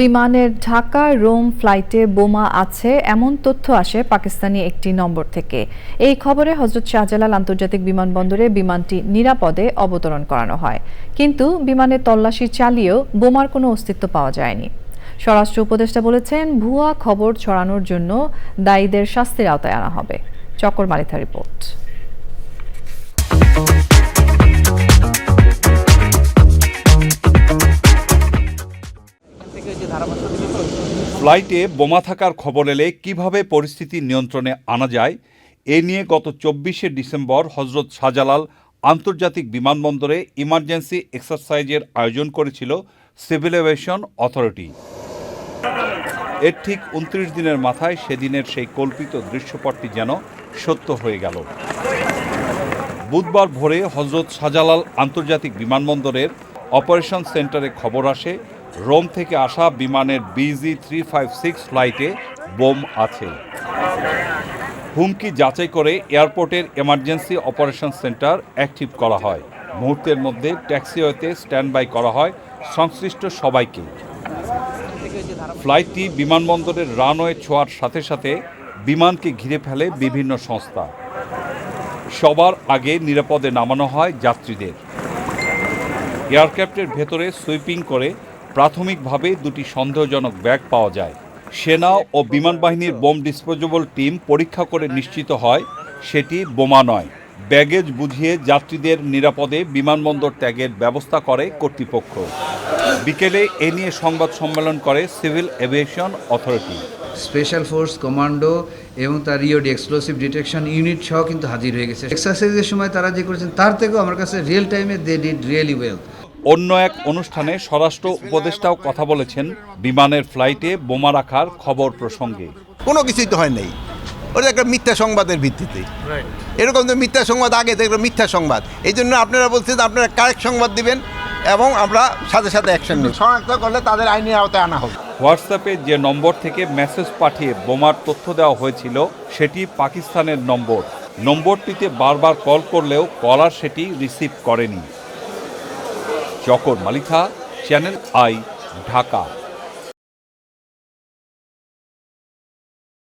বিমানের ঢাকা রোম ফ্লাইটে বোমা আছে, এমন তথ্য আসে পাকিস্তানি একটি নম্বর থেকে। এই খবরে হজরত শাহজালাল আন্তর্জাতিক বিমানবন্দরে বিমানটি নিরাপদে অবতরণ করানো হয়। কিন্তু বিমানের তল্লাশি চালিয়েও বোমার কোনো অস্তিত্ব পাওয়া যায়নি। স্বরাষ্ট্র উপদেষ্টা বলেছেন, ভুয়া খবর ছড়ানোর জন্য দায়ীদের শাস্তির আওতায় আনা হবে। চকর মালিথা রিপোর্ট। ফ্লাইটে বোমা থাকার খবর এলে কীভাবে পরিস্থিতি নিয়ন্ত্রণে আনা যায়, এ নিয়ে গত চব্বিশে ডিসেম্বর হজরত শাহজালাল আন্তর্জাতিক বিমানবন্দরে ইমার্জেন্সি এক্সারসাইজের আয়োজন করেছিল সিভিল এভিয়েশন অথরিটি। এর ঠিক উনত্রিশ দিনের মাথায় সেদিনের সেই কল্পিত দৃশ্যপটটি যেন সত্য হয়ে গেল। বুধবার ভোরে হজরত শাহজালাল আন্তর্জাতিক বিমানবন্দরের অপারেশন সেন্টারে খবর আসে রোম থেকে আসা বিমানের B G three five six ফ্লাইটে বোম আছে। হুমকি যাচাই করে এয়ারপোর্টের এমার্জেন্সি অপারেশন সেন্টার অ্যাক্টিভ করা হয়। মুহূর্তের মধ্যে ট্যাক্সিওয়েতে স্ট্যান্ড বাই করা হয় সংশ্লিষ্ট সবাইকে। ফ্লাইটটি বিমানবন্দরের রানওয়ে ছোঁয়ার সাথে সাথে বিমানকে ঘিরে ফেলে বিভিন্ন সংস্থা। সবার আগে নিরাপদে নামানো হয় যাত্রীদের। এয়ারক্রাফটের ভেতরে সুইপিং করে প্রাথমিকভাবে দুটি সন্দেহজনক ব্যাগ পাওয়া যায়। সেনা ও বিমান বাহিনীর বোম ডিসপোজেবল টিম পরীক্ষা করে নিশ্চিত হয়, সেটি বোমা নয়। ব্যাগেজ বুঝিয়ে যাত্রীদের নিরাপদে বিমানবন্দর ত্যাগের ব্যবস্থা করে কর্তৃপক্ষ। বিকেলে এ নিয়ে সংবাদ সম্মেলন করে civil aviation authority. Special force commando এবং তার রিওডি এক্সপ্লোসিভ ডিটেকশন ইউনিট সহ কিন্তু হাজির হয়ে গেছে। এক্সারসাইজের সময় তারা যে করেছেন, তার থেকেও আমার কাছে রিয়েল টাইমে দে ডিড রিয়েলি ওয়েল অন্য এক অনুষ্ঠানে স্বরাষ্ট্র উপদেষ্টাও কথা বলেছেন বিমানের ফ্লাইটে বোমা রাখার খবর প্রসঙ্গে। কোনো কিছুই তো হয় নাই। ওটা একটা মিথ্যা সংবাদের ভিত্তিতে। এরকম তো মিথ্যা সংবাদ আগে থেকে মিথ্যা সংবাদ। এই জন্য আপনারা বলছেন আপনারা কারেক্ট সংবাদ দিবেন এবং আমরা সাথে সাথে অ্যাকশন নেব। শনাক্ত করলে তাদের আইনের আওতায় আনা হবে। হোয়াটসঅ্যাপে যে নম্বর থেকে মেসেজ পাঠিয়ে বোমার তথ্য দেওয়া হয়েছিল সেটি পাকিস্তানের নম্বর। নম্বরটিতে বারবার কল করলেও কলার সেটি রিসিভ করেনি। Chakor Malitha channel I Dhaka.